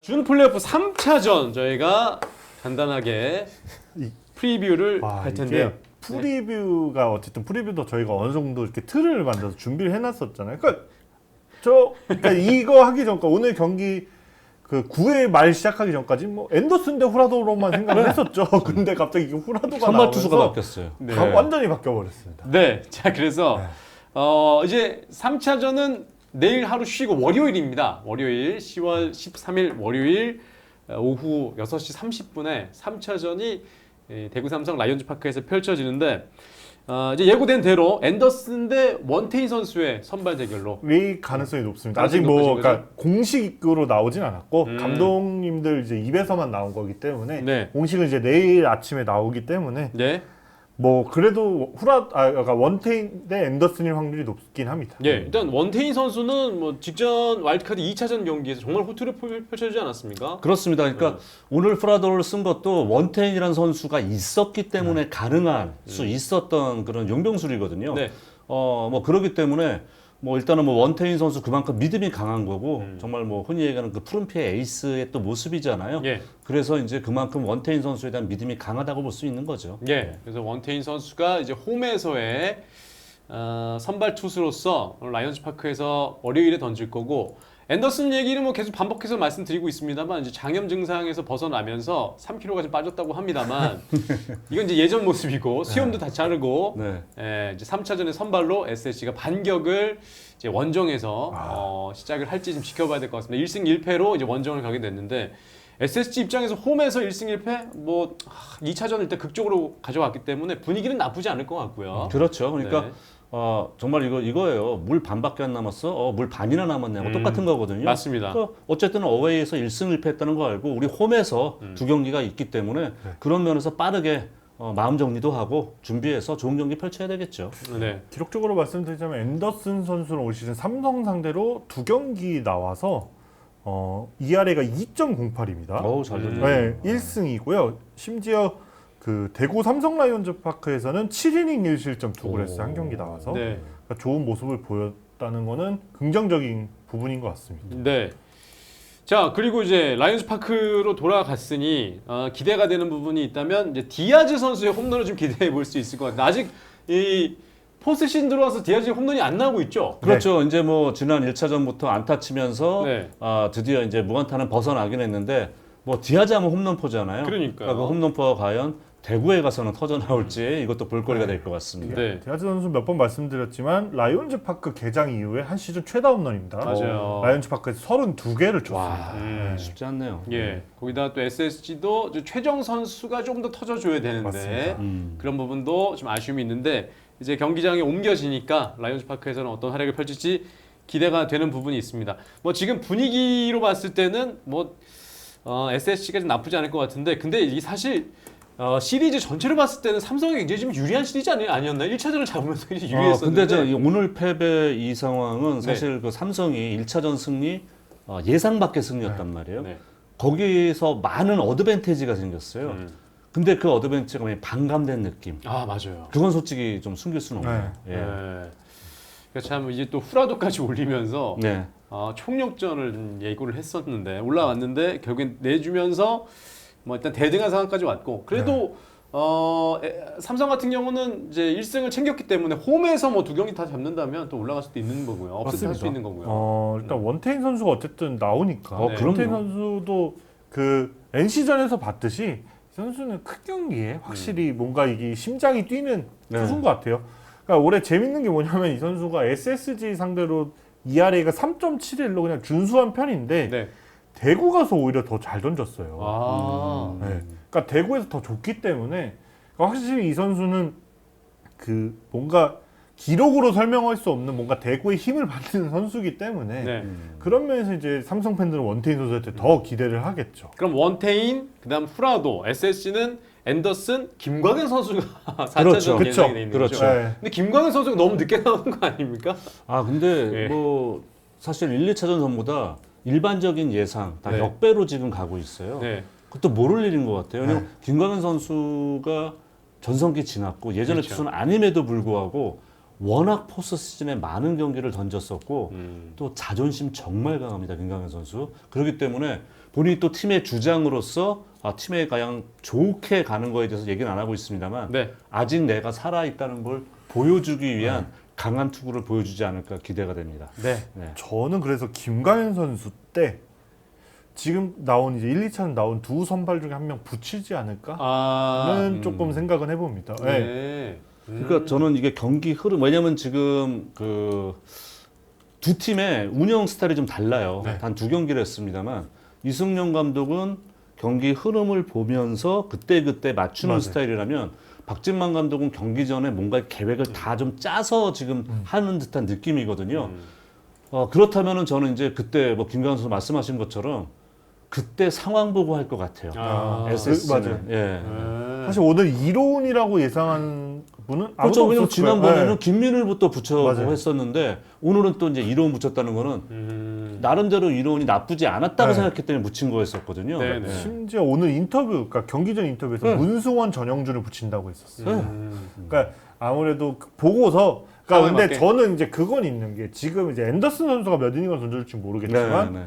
준 플레이오프 3차전 저희가 간단하게 이- 프리뷰를 와, 할 텐데요. 이게 프리뷰가 어쨌든 프리뷰도 저희가 어느 정도 이렇게 틀을 만들어서 준비를 해놨었잖아요. 그러니까 저 그러니까 이거 하기 전까 오늘 경기 그 9회 말 시작하기 전까지 뭐 앤더슨 대 후라도로만 생각을 했었죠. 근데 갑자기 이게 후라도가 선발 나오면서 투수가 바뀌었어요. 네. 다 완전히 바뀌어 버렸습니다. 네. 자, 그래서 네. 어, 이제 3차전은 내일 하루 쉬고 월요일입니다. 월요일 10월 13일 월요일 어, 오후 6시 30분에 3차전이 대구 삼성 라이온즈 파크에서 펼쳐지는데 어, 이제 예고된 대로 앤더슨 대 원태인 선수의 선발 대결로 이 가능성이 높습니다. 아직 뭐 그러니까 공식으로 나오진 않았고 음. 감독님들 이제 입에서만 나온 거기 때문에 네. 공식은 이제 내일 아침에 나오기 때문에 네. 뭐 그래도 후라 아 그러니까 원테인 대 앤더슨일 확률이 높긴 합니다. 예, 일단 원태인 선수는 뭐 직전 와일드카드 2차전 경기에서 정말 호투를 펼- 펼쳐주지 않았습니까? 그렇습니다. 그러니까 오늘 프라도를 쓴 것도 원태인이라는 선수가 있었기 때문에 가능한 수 있었던 그런 용병술이거든요. 네. 어, 뭐 그렇기 때문에 뭐 일단은 뭐 원태인 선수 그만큼 믿음이 강한 거고 음. 정말 뭐 흔히 얘기하는 그 푸른피의 에이스의 또 모습이잖아요. 예. 그래서 이제 그만큼 원태인 선수에 대한 믿음이 강하다고 볼 수 있는 거죠. 예. 그래서 원태인 선수가 이제 홈에서의 어, 선발 투수로서 라이언즈 파크에서 월요일에 던질 거고 앤더슨 얘기는 뭐 계속 반복해서 말씀드리고 있습니다만 이제 장염 증상에서 벗어나면서 3kg가 좀 빠졌다고 합니다만 이건 이제 예전 모습이고 수염도 다 자르고 네. 예, 이제 3차전의 선발로 SSG가 반격을 이제 원정에서 어, 시작을 할지 좀 지켜봐야 될 것 같습니다. 1승 1패로 이제 원정을 가게 됐는데 SSG 입장에서 홈에서 1승 1패 뭐 2차전을 일단 극적으로 가져왔기 때문에 분위기는 나쁘지 않을 것 같고요. 그렇죠. 그러니까 네. 어, 정말 이거 이거예요. 물 반밖에 안 남았어. 어, 물 반이나 남았냐고 음, 똑같은 거거든요. 맞습니다. 그러니까 어쨌든 어웨이에서 1승 1패했다는 거 알고 우리 홈에서 음. 두 경기가 있기 때문에 그런 면에서 빠르게 어, 마음 정리도 하고 준비해서 좋은 경기 펼쳐야 되겠죠. 네. 기록적으로 말씀드리자면 앤더슨 선수는 올 시즌 삼성 상대로 두 경기 나와서 어, ERA가 2.08입니다. 어우 잘 음. 네, 1승이고요. 심지어 그 대구 삼성 라이온즈 파크에서는 7이닝 1실점 두 그레스 한 경기 나와서 네. 그러니까 좋은 모습을 보였다는 거는 긍정적인 부분인 것 같습니다. 네. 자 그리고 이제 라이온즈 파크로 돌아갔으니 어, 기대가 되는 부분이 있다면 이제 디아즈 선수의 홈런을 좀 기대해 볼 수 있을 것 같아요. 아직 이 시즌 들어와서 디아즈 홈런이 안 나오고 있죠. 그렇죠. 이제 뭐 지난 1차전부터 안타 치면서 네. 아, 드디어 이제 무안타는 벗어나긴 했는데 뭐 디아즈 하면 홈런포잖아요. 그러니까요. 그러니까 그 홈런포가 과연 대구에 가서는 터져 나올지 이것도 볼거리가 될 것 같습니다. 네. 디아즈 선수 몇 번 말씀드렸지만 라이온즈 파크 개장 이후에 한 시즌 최다 홈런입니다. 맞아요. 라이온즈 파크에서 32개를 쳤습니다. 와, 음. 쉽지 않네요. 예. 거기다 또 SSG도 최정 선수가 좀더 터져줘야 되는데 맞습니다. 음. 그런 부분도 좀 아쉬움이 있는데 이제 경기장에 옮겨지니까 라이온즈 파크에서는 어떤 활약을 펼칠지 기대가 되는 부분이 있습니다. 뭐 지금 분위기로 봤을 때는 뭐 어, SSG가 좀 나쁘지 않을 것 같은데 근데 이 사실 어, 시리즈 전체로 봤을 때는 삼성이 굉장히 좀 유리한 시리즈 아니, 아니었나요? 1차전을 잡으면서 아, 유리했었는데 근데 저 이 오늘 패배 이 상황은 네. 사실 그 삼성이 1차전 승리 어, 예상 밖의 승리였단 말이에요. 네. 거기서 많은 어드밴티지가 생겼어요. 음. 근데 그 어드밴티지가 반감된 느낌. 아 맞아요. 그건 솔직히 좀 숨길 수는 없네요. 네. 예. 그러니까 참 이제 또 후라도까지 올리면서 네. 어, 총력전을 좀 예고를 했었는데 올라왔는데 결국엔 내주면서 뭐 일단 대등한 상황까지 왔고 그래도 어, 에, 삼성 같은 경우는 이제 1승을 챙겼기 때문에 홈에서 뭐 두 경기 다 잡는다면 또 올라갈 수도 있는 거고요. 업셋 할수. 있는 거고요. 어, 일단 원태인 선수가 어쨌든 나오니까 어, 네. 원태인 선수도 그 NC전에서 봤듯이 이 선수는 큰 경기에 음. 확실히 뭔가 이게 심장이 뛰는 네. 투수인 것 같아요. 그러니까 올해 재밌는 게 뭐냐면 이 선수가 SSG 상대로 ERA가 3.71로 그냥 준수한 편인데 네. 대구 가서 오히려 더 잘 던졌어요. 아. 네. 그러니까 대구에서 더 좋기 때문에 그러니까 확실히 이 선수는 그 뭔가 기록으로 설명할 수 없는 뭔가 대구의 힘을 받는 선수이기 때문에 네. 그런 면에서 이제 삼성 팬들은 원태인 선수한테 더 기대를 하겠죠. 그럼 원태인, 그다음 프라도, SSG는 앤더슨, 김광현 선수가 4차전 그렇죠. 예상이 돼 있는 그렇죠. 거죠. 네. 근데 김광현 선수가 너무 늦게 나오는 거 아닙니까? 아 근데 예. 뭐 사실 1, 2차전 전보다 일반적인 예상 다 네. 역배로 지금 가고 있어요. 네. 그것도 모를 일인 것 같아요. 왜냐면 김광현 선수가 전성기 지났고 예전의 그렇죠. 투수는 아님에도 불구하고 워낙 포스트 시즌에 많은 경기를 던졌었고 음. 또 자존심 정말 강합니다 김강현 선수. 그렇기 때문에 본인이 또 팀의 주장으로서 아, 팀에 가장 좋게 가는 거에 대해서 얘기는 안 하고 있습니다만 네. 아직 내가 살아 있다는 걸 보여주기 위한 강한 투구를 보여주지 않을까 기대가 됩니다. 네. 네. 저는 그래서 김가현 선수 때 지금 나온 이제 1, 2차는 나온 두 선발 중에 한 명 붙이지 않을까는 아. 음. 조금 생각은 해봅니다. 네. 네. 음. 그러니까 저는 이게 경기 흐름 왜냐면 지금 그 두 팀의 운영 스타일이 좀 달라요. 네. 단두 경기를 했습니다만 이승용 감독은 경기 흐름을 보면서 그때 그때 맞추는 맞아요. 스타일이라면 박진만 감독은 경기 전에 뭔가 계획을 다 좀 짜서 지금 하는 듯한 느낌이거든요. 음. 어, 그렇다면은 저는 이제 그때 뭐 김강현 선수 말씀하신 것처럼 그때 상황 보고 할 것 같아요. 아. SS는 맞아요. 예. 음. 사실 오늘 이로운이라고 예상한 분은 그렇죠. 아무도 왜냐면 없었을 거예요. 지난번에는 네. 김민을부터 붙여고 맞아요. 했었는데 오늘은 또 이제 이로운 붙였다는 거는 음. 나름대로 이로운이 나쁘지 않았다고 네. 생각했기 때문에 붙인 거였었거든요. 네, 네. 심지어 오늘 인터뷰, 그러니까 경기 전 인터뷰에서 네. 문승원 전영준을 붙인다고 했었어요. 음. 그러니까 아무래도 그 보고서 그러니까 근데 맞게. 저는 이제 그건 있는 게 지금 이제 앤더슨 선수가 몇 이닝을 던져줄지 모르겠지만 네, 네.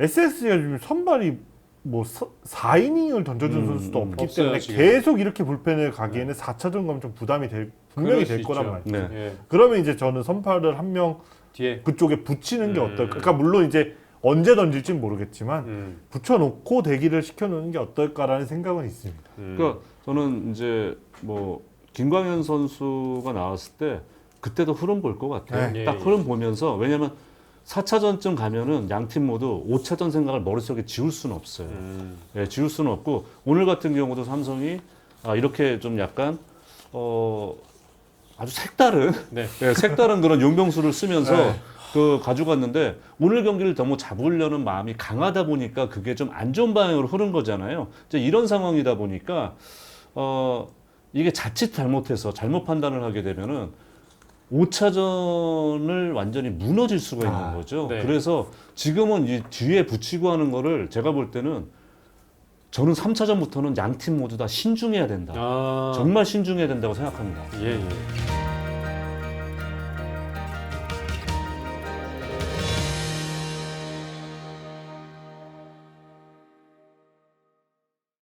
SS가 지금 선발이 뭐 4이닝을 던져준 음, 선수도 음, 없기 없어요, 때문에 지금. 계속 이렇게 불펜을 가기에는 4차전 가면 좀 부담이 될 분명히 그럴 수될 거란 있죠. 말이에요. 네. 예. 그러면 이제 저는 선발을 한 명 뒤에. 그쪽에 붙이는 게 음. 어떨까? 그러니까 물론 이제 언제 던질지는 모르겠지만 음. 붙여놓고 대기를 시켜놓는 게 어떨까라는 생각은 있습니다. 음. 그러니까 저는 이제 뭐 김광현 선수가 나왔을 때 그때도 흐름 볼 것 같아요. 네. 딱 예, 예. 흐름 보면서 왜냐면 4차전쯤 가면은 양 팀 모두 5차전 생각을 머릿속에 지울 수는 없어요. 음. 예, 지울 수는 없고 오늘 같은 경우도 삼성이 아, 이렇게 좀 약간 어 아주 색다른 네. 예, 색다른 그런 용병수를 쓰면서 네. 그 가져갔는데 오늘 경기를 너무 잡으려는 마음이 강하다 보니까 그게 좀 안 좋은 방향으로 흐른 거잖아요. 이제 이런 상황이다 보니까 어 이게 자칫 잘못해서 잘못 판단을 하게 되면은 5차전을 완전히 무너질 수가 있는 아, 거죠. 네. 그래서 지금은 이 뒤에 붙이고 하는 거를 제가 볼 때는 저는 3차전부터는 양 팀 모두 다 신중해야 된다. 아. 정말 신중해야 된다고 생각합니다. 예, 예.